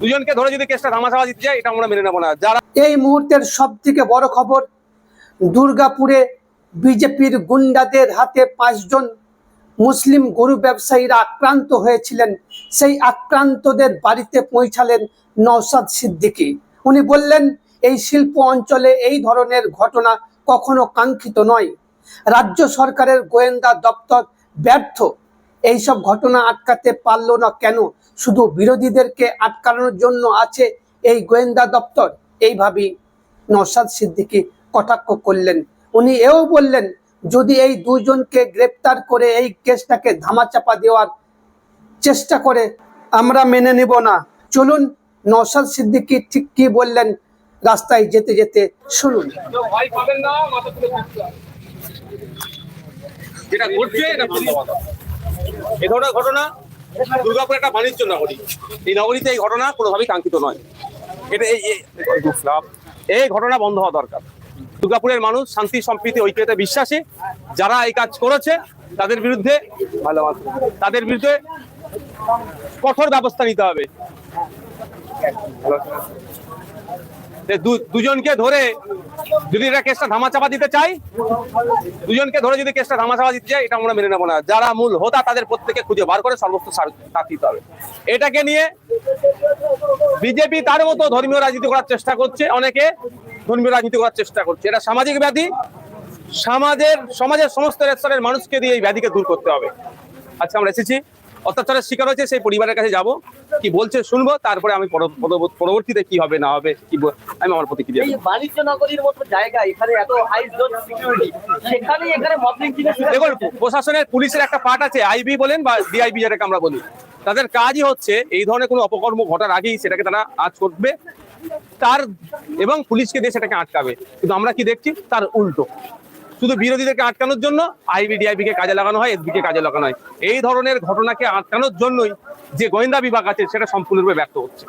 দুজনকে ধরে যদি কেসটা ধামাচাপা দিতে যায় এটা আমরা মেনে নেব না। যারা এই মুহূর্তের সব থেকে বড় খবর, দুর্গাপুরে বিজেপির গুন্ডাদের হাতে পাঁচজন মুসলিম গরু ব্যবসায়ীরা আক্রান্ত হয়েছিলেন। সেই আক্রান্তদের বাড়িতে পৌঁছালেন নওশাদ সিদ্দিকি। উনি বললেন, এই শিল্প অঞ্চলে এই ধরনের ঘটনা কখনো কাঙ্ক্ষিত নয়। রাজ্য সরকারের গোয়েন্দা দপ্তর ব্যর্থ। এইসব ঘটনা আটকাতে পারল না কেন শুধু বিরোধীদেরকে আটকানোর জন্য আছে এই গোয়েন্দা দপ্তর এইভাবেই নওশাদ সিদ্দিকী কটাক্ষ করলেন উনি এও বললেন, যদি এই দুজনকে গ্রেপ্তার করে এই কেসটাকে ধামাচাপা দেওয়ার চেষ্টা করে, আমরা মেনে নিব না চলুন, নওশাদ সিদ্দিকী ঠিক কি বললেন রাস্তায় যেতে যেতে শুনুন। যেটা ঘটছে, এটা। এ ধরনের ঘটনা দুর্গাপুর একটা বাণিজ্য নগরী। এই নগরীতে এই ঘটনা কোনোভাবেই কাঙ্ক্ষিত নয়। এটা এই, এই- ঘটনা বন্ধ হওয়া দরকার। দুর্গাপুরের মানুষ শান্তি, সম্প্রীতি, ঐক্যতে বিশ্বাসী। যারা এই কাজ করেছে, তাদের বিরুদ্ধে তাদের বিরুদ্ধে কঠোর ব্যবস্থা নিতে হবে। দুজনকে ধরে যদি এটা কেসটা ধামাচাপা দিতে চাই দুজনকে ধরে যদি কেসটা ধামাচাপা দিতে চাই এটা আমরা মেনে নেব না। যারা মূল হোতা, তাদের প্রত্যেকে খুঁজে বার করে সর্বোচ্চ দিতে হবে। এটাকে নিয়ে বিজেপি তার মতো ধর্মীয় রাজনীতি করার চেষ্টা করছে, অনেকে ধর্মীয় রাজনীতি করার চেষ্টা করছে। এটা সামাজিক ব্যাধি। সমাজের সমাজের সমস্ত স্তরের মানুষকে দিয়ে এই ব্যাধিকে দূর করতে হবে। আচ্ছা আমরা এসেছি। অত্যাচারের শিকার হয়েছে সেই পরিবারের কাছে যাব। কি বলছে শুনব তারপরে আমি পরবর্তীতে কি হবে না হবে কি আমি আমার প্রতিক্রিয়া বাণিজ্য নগরীর মতো জায়গা এখানে এত হাই জোন সিকিউরিটি সেখানে এখানে দেখুন প্রশাসনের পুলিশের একটা পার্ট আছে আইবি বলেন বা ডিআইবি যেটাকে আমরা বলি। তাদের কাজই হচ্ছে এই ধরনের কোনো অপকর্ম ঘটার আগেই সেটাকে তারা আজ করবে তার এবং পুলিশকে দিয়ে সেটাকে আটকাবে। কিন্তু আমরা কি দেখছি তার উল্টো। শুধু বিরোধীদেরকে আটকানোর জন্য আইবি, ডিআইবি কে কাজে লাগানো হয় এসবি কে কাজে লাগানো হয়। এই ধরনের ঘটনাকে আটকানোর জন্যই যে গোয়েন্দা বিভাগ আছে, সেটা সম্পূর্ণরূপে ব্যর্থ হচ্ছে।